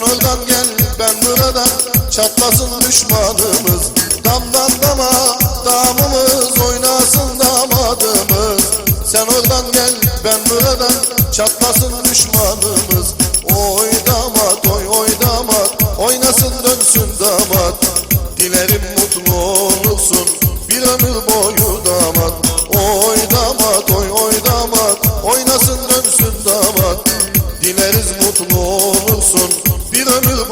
gel ben buradan Çatlasın düşmanımız. Damdan dama damımız. Oynasın damadımız. Sen oradan gel ben buradan Çatlasın düşmanımız. Oy damat oy oy damat. Oynasın dönsün damat. Dilerim mutlu olursun. Bir ömür boyu damat. Oy damat oy oy damat. Oynasın dönsün damat. Dileriz mutlu olursun Bir ömür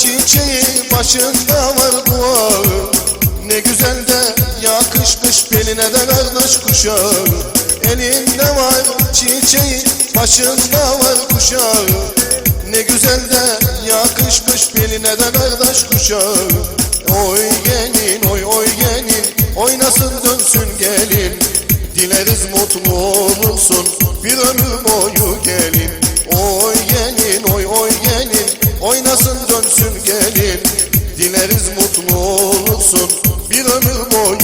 çiçeği başında var duağı Ne güzel de yakışmış beline de kardeş kuşağı. Elinde var çiçeği başında var kuşağı. Ne güzel de yakışmış beline de kardeş kuşağı. Oy gelin oy oy gelin oynasın dönsün olursun bir ömür boyu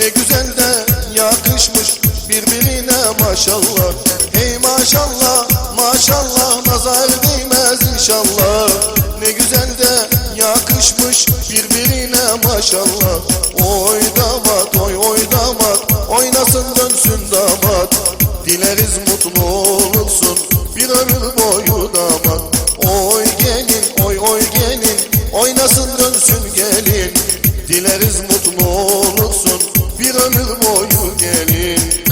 Ne güzel de yakışmış birbirine maşallah. Hey maşallah maşallah nazar değmez inşallah. Ne güzel de yakışmış birbirine maşallah. Oy damat oy oy damat oynasın dönsün damat. Dileriz mutlu olursun bir ömür boyu damat. Oy gelin oy oy gelin oynasın dönsün gelin. Dileriz mutlu olursun bir ömür boyu gelin